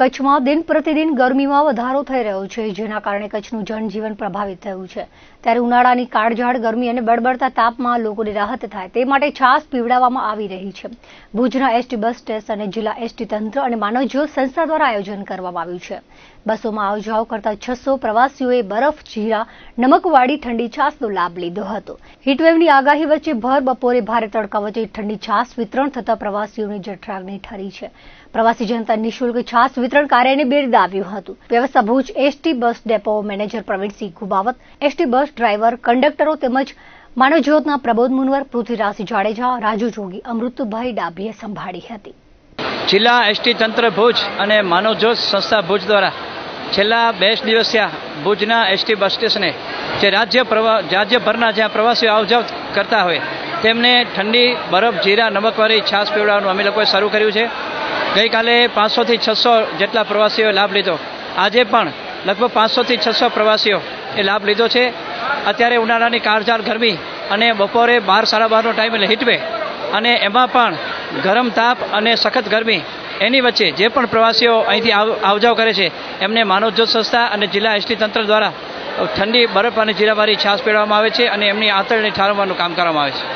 કચ્છમાં દિન પ્રતિદિન ગરમીમાં વધારો થઈ રહ્યો છે, જેના કારણે કચ્છનું જનજીવન પ્રભાવિત થયું છે. ત્યારે ઉનાળાની કાળઝાળ, ગરમી અને બળબડતા તાપમાં લોકોને રાહત થાય તે માટે છાસ પીવડાવવામાં આવી રહી છે. ભુજના એસટી બસ સ્ટેશન અને જિલ્લા એસટી તંત્ર અને માનવજ્યોત સંસ્થા દ્વારા આયોજન કરવામાં આવ્યું છે. બસોમાં આવ જાવ કરતા છસો પ્રવાસીઓએ બરફ, જીરા નમકવાળી ઠંડી છાસનો લાભ લીધો હતો. હીટવેવની આગાહી વચ્ચે ભર બપોરે ભારે તડકા વચ્ચે ઠંડી છાસ વિતરણ થતા પ્રવાસીઓની જઠરાગ્નિ ઠરી છે. પ્રવાસી જનતા નિઃશુલ્ક છાસ વિતરણ કાર્યને બિરદાવ્યું હતું. વ્યવસ્થા Bhuj ST bus depot manager Pravinsinh Khubavat ST bus driver, કંડક્ટરો તેમજ માનવજ્યોતના પ્રબોધ મુનવર, પૃથ્વીરાજ જાડેજા, રાજુ જોગી, અમૃતભાઈ ડાભીએ સંભાળી હતી. જિલ્લા એસટી તંત્ર ભુજ અને માનવજ્યોત સંસ્થા ભુજ દ્વારા છેલ્લા બે જ દિવસ થયા ભુજના એસટી બસ સ્ટેશને જે રાજ્ય રાજ્યભરના જ્યાં પ્રવાસીઓ આવજાવ કરતા હોય, તેમને ઠંડી, બરફ, જીરા નમકવાળી છાશ પીવડાવવાનું અમે લોકોએ શરૂ કર્યું છે. ગઈકાલે પાંચસોથી છસો જેટલા પ્રવાસીઓએ લાભ લીધો. આજે પણ લગભગ પાંચસોથી છસો પ્રવાસીઓ એ લાભ લીધો છે. અત્યારે ઉનાળાની કાળઝાળ ગરમી અને બપોરે બાર સાડા બારનો ટાઈમ એટલે હીટવે અને એમાં પણ ગરમ તાપ અને સખત ગરમી એની વચ્ચે જે પણ પ્રવાસીઓ અહીંથી આવ, આવજાવ કરે છે, એમને માનવજ્યોત સંસ્થા અને જિલ્લા એસટી તંત્ર દ્વારા ઠંડી, બરફ અને જીરાવારી છાશ પહેરવામાં આવે છે અને એમની આંતરડી ઠારવવાનું કામ કરવામાં આવે છે.